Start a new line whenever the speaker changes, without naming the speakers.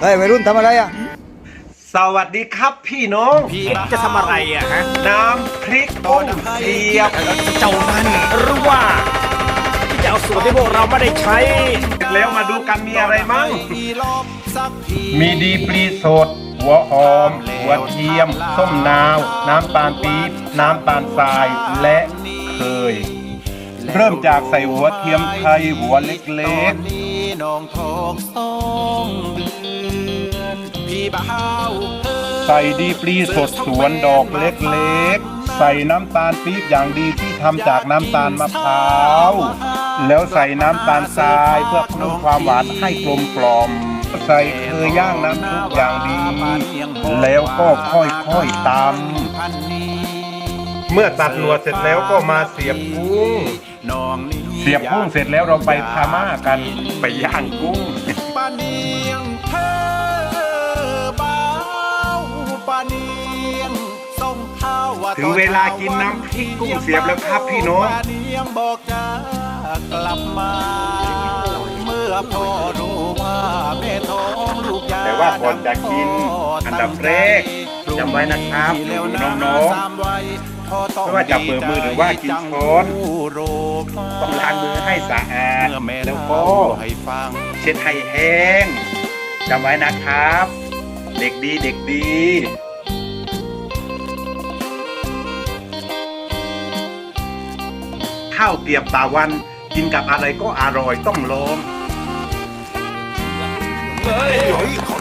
เฮ้ยวัยรุ่นทำอะไรอะ
สวัสดีครับพี่น้อง
เอ็งจะทำอะไรอะฮะ
น้ำพริกกุ้งเสียบ
เจ้านั่นหรือว่าที่จะเอาสูตรที่พวกเราไม่ได้ใช้
แล้วมาดูกันมีอะไรมั่ง
มีดีปลีสดหัวหอม หัวเทียม ส้มนาว น้ำตาลปี๊บน้ำตาลทรายและเคย เริ่มจากใส่หัวเทียมไทยหัวเล็ก
น้
ใส่ดีปลีสดสวนดอกเล็กๆ ใส่น้ำตาลปี๊บอย่างดีที่ทำจากน้ำตาลมะพร้าว แล้วใส่น้ำตาลทรายเพื่อเพิ่มความหวานให้กลมกล่อม ใส่เคยย่างน้ำซุปอย่างดี แล้วก็ค่อยๆตำ
พันนี้
เมื่อตัดหนวดเสร็จแล้วก็มาเสียบกุ้ง
น้องนี่
เสียบกุ้งเสร็จแล้วเราไปพาม่ากัน
ไปย่างกุ้ง ถึงเวลากินน้ำพริกกุ้งเสียบแล้วครับพี่น้อง
ปาเนียงบอกจะกลับมาเมื่อพ่อรู้ว่าแม่ท้องลูกยา
แต่ว่าก่อนจะกินอันดับแรกจำไว้นะครับน้องๆไม่ว่าจะเปิดมือหรือว่ากินช้อนต้องล้างมือให้สะอาดแล้วก็
ให้ฟัง
เช็ดให้แห้งจำไว้นะครับ เด็กดีเด็กดี ข้าวเกลียบตาวัน กินกับอะไรก็อร่อยต้องลองอร่อ